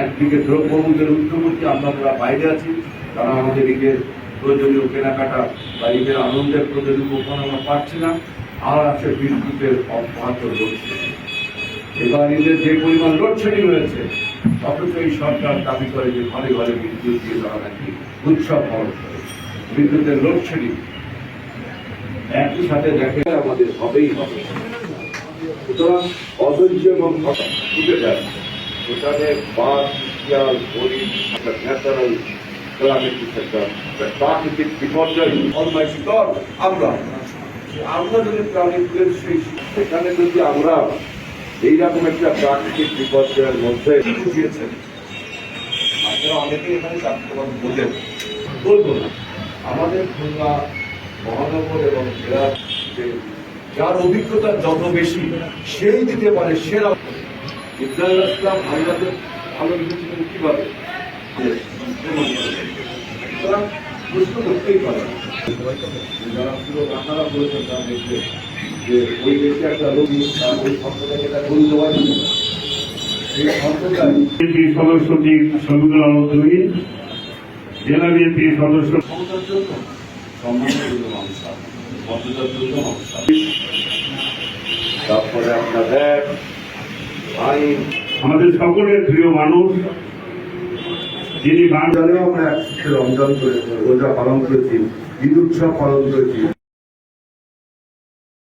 একদিকে দ্রব্যমূল্যের ঊর্ধ্বমূর্তি আমরা যারা বাইরে আছি। তারা আমাদের ঈদের প্রয়োজনীয় কেনাকাটা বা ঈদের আনন্দের প্রয়োজনীয় উপহার আমরা পাচ্ছি না। আর আছে বিদ্যুতের অব্যাহত লোডশেডিং এবার ঈদের যে পরিমাণ লোডশেডিং হয়েছে অথচ এই সরকার দাবি করে যে ঘরে ঘরে বিদ্যুৎ দিয়ে তারা নাকি উৎসব পালন করে। বিদ্যুতের লোডশেডিং একই সাথে দেখে আমাদের হবেই হবে। সুতরাং অধৈর্য এবং হতাশ উঠে ওখানে বাস হরিণ একটা ন্যাচারাল ক্লাইমেটিক একটা প্রাকৃতিক বিপর্যয় অলমাইটি গড আমরা। আমরা যদি প্রাণীদের সেই সেখানে যদি আমরা এইরকম একটা প্রাকৃতিক বিপর্যয়ের মধ্যে বুঝিয়েছেন আপনারা অনেকেই এখানে চাকরিবাদ বলব না। আমাদের খুলনা মহানগর এবং জেলার যে যার অভিজ্ঞতা যত বেশি সেই দিতে পারে সেরা ইব্রাহিম ইসলাম আমাদের ভালো লিখেছিলেন কীভাবে? সুতরাং প্রশ্ন করতেই পারে। যারা পুরো রাখারা বলেছেন তার দেখবে যে ওই দেশে একটা রোগী তার ওই সম্প্রদায়কে তার গুরু দেওয়া যাবে সম্প্রদায় বিএনপির শহীদুল আলম জেলা বিএনপির সদস্য ক্ষমতার জন্য সম্মানের জন্য মানুষ আছে, মর্যাদার জন্য মানুষ আছে। তারপরে আইন আমাদের সকলের প্রিয় মানুষ, যিনি বাংলাদেশ আমরা রমজান করেছি, রোজা পালন করেছি, ঈদ উৎসব পালন করেছি।